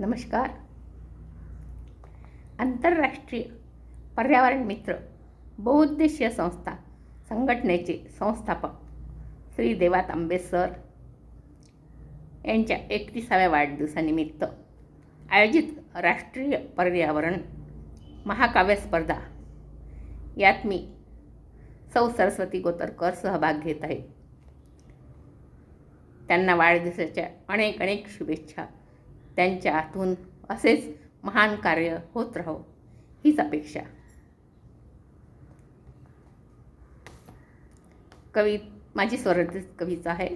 नमस्कार. आंतरराष्ट्रीय पर्यावरण मित्र बहुउद्देशीय संस्था संघटनेचे संस्थापक श्री देवा तांबे सर यांच्या एकतीसाव्या वाढदिवसानिमित्त आयोजित राष्ट्रीय पर्यावरण महाकाव्य स्पर्धा. यात मी सौ सरस्वती गोतरकर सहभाग घेत आहे. त्यांना वाढदिवसाच्या अनेक अनेक शुभेच्छा त्यांच्या हातून असेच महान कार्य होत राहो हीच अपेक्षा. कवी माझी स्वरचित कविता आहे.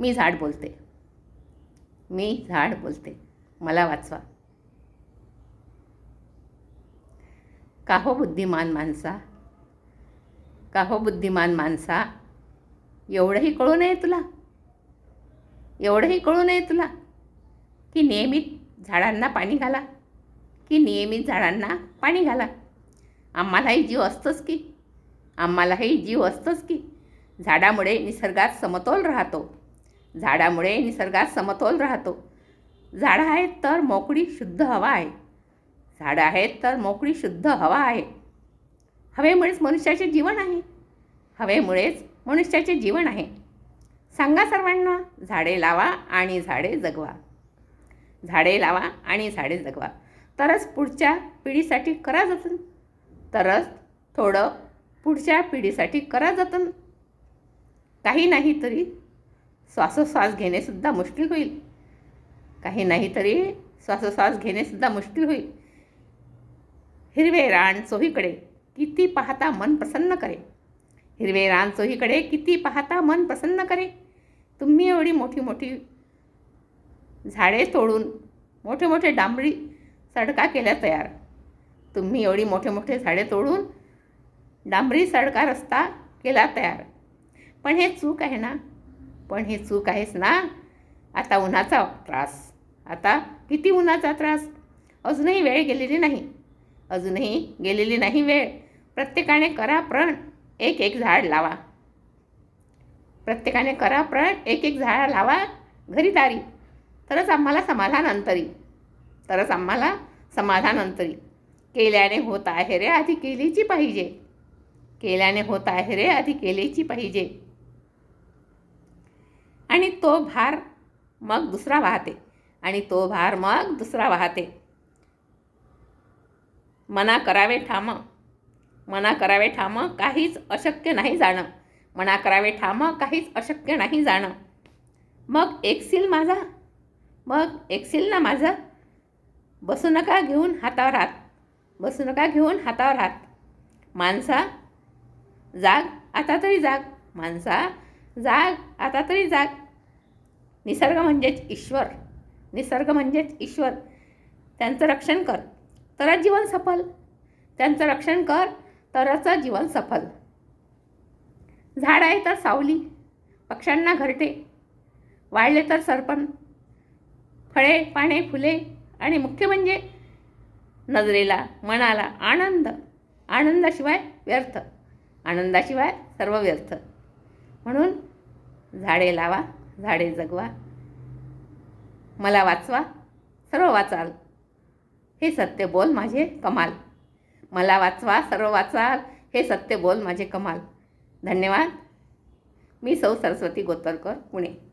मी झाड बोलते. मी झाड बोलते. मला वाचवा. काहो बुद्धिमान माणसा काहो बुद्धिमान माणसा एवढंही कळू नये तुला. एवढंही कळू नये तुला की नियमित झाडांना पाणी घाला की नियमित झाडांना पाणी घाला. आम्हालाही जीव असतोच की आम्हालाही जीव असतोच की. झाडामुळे निसर्गात समतोल राहतो. झाडामुळे निसर्गात समतोल राहतो. झाडं आहेत तर मोकळी शुद्ध हवा आहे. झाडं आहेत तर मोकळी शुद्ध हवा आहे. हवेमुळेच मनुष्याचे जीवन आहे. हवेमुळेच मनुष्याचे जीवन आहे. सांगा सर्वांना झाडे लावा आणि झाडे जगवा. झाडे लावा आणि झाडे जगवा. तरच पुढच्या पिढीसाठी करा जतन. तरच थोडं पुढच्या पिढीसाठी करा जतन. काही नाही तरी श्वासोश्वास घेणेसुद्धा मुश्किल होईल. काही नाही तरी श्वासोश्वास घेणेसुद्धा मुश्किल होईल. हिरवे रान चोहीकडे किती पाहता मन प्रसन्न करे हिरवे रान चोहीकडे किती पाहता मन प्रसन्न करे. तुम्ही एवढी मोठी मोठी झाडे तोडून मोठे मोठे डांबरी सडका केल्या तयार. तुम्ही एवढी मोठे मोठे झाडे तोडून डांबरी सडका रस्ता केला तयार. पण हे चूक आहे ना? पण हे चूक आहेच ना? आता उन्हाचा त्रास. आता किती उन्हाचा त्रास? अजूनही वेळ गेलेली नाही. अजूनही गेलेली नाही वेळ. प्रत्येकाने करा प्रण. एक एक झाड लावा. प्रत्येकाने करा प्रण एक एक झाड लावा घरी दारी तरच आम्हाला समाधान अंतरी. तरच आम्हाला समाधान अंतरी. केल्याने होत आहे रे आधी केलीची पाहिजे. केल्याने होत आहे रे आधी केलीची पाहिजे. आणि तो भार मग दुसरा वाहते. आणि तो भार मग दुसरा वाहते. मना करावे ठाम. मना करावे ठाम काहीच अशक्य नाही जाणं. मना करावे ठाम काहीच अशक्य नाही जाणं. मग एकसील माझा. मग एकसील ना माझं. बसू नका घेऊन हातावर हात. बसू नका घेऊन हातावर हात. माणसा जाग आता तरी जाग. माणसा जाग आता तरी जाग. निसर्ग म्हणजेच ईश्वर. निसर्ग म्हणजेच ईश्वर. त्यांचं रक्षण कर. तरच जीवन सफल. त्यांचं रक्षण कर. तरच जीवन सफल. झाड आहे तर सावली पक्ष्यांना घरटे. वाढले तर सरपण फळे पाने फुले आणि मुख्य म्हणजे नजरेला मनाला आनंद आनंदाशिवाय व्यर्थ आनंदाशिवाय सर्व व्यर्थ. म्हणून झाडे लावा झाडे जगवा मला वाचवा सर्व वाचाल. हे सत्य बोल माझे कमाल. मला वाचवा सर्व वाचाल हे सत्य बोल माझे कमाल. धन्यवाद. मी सौ सरस्वती गोतरकर पुणे.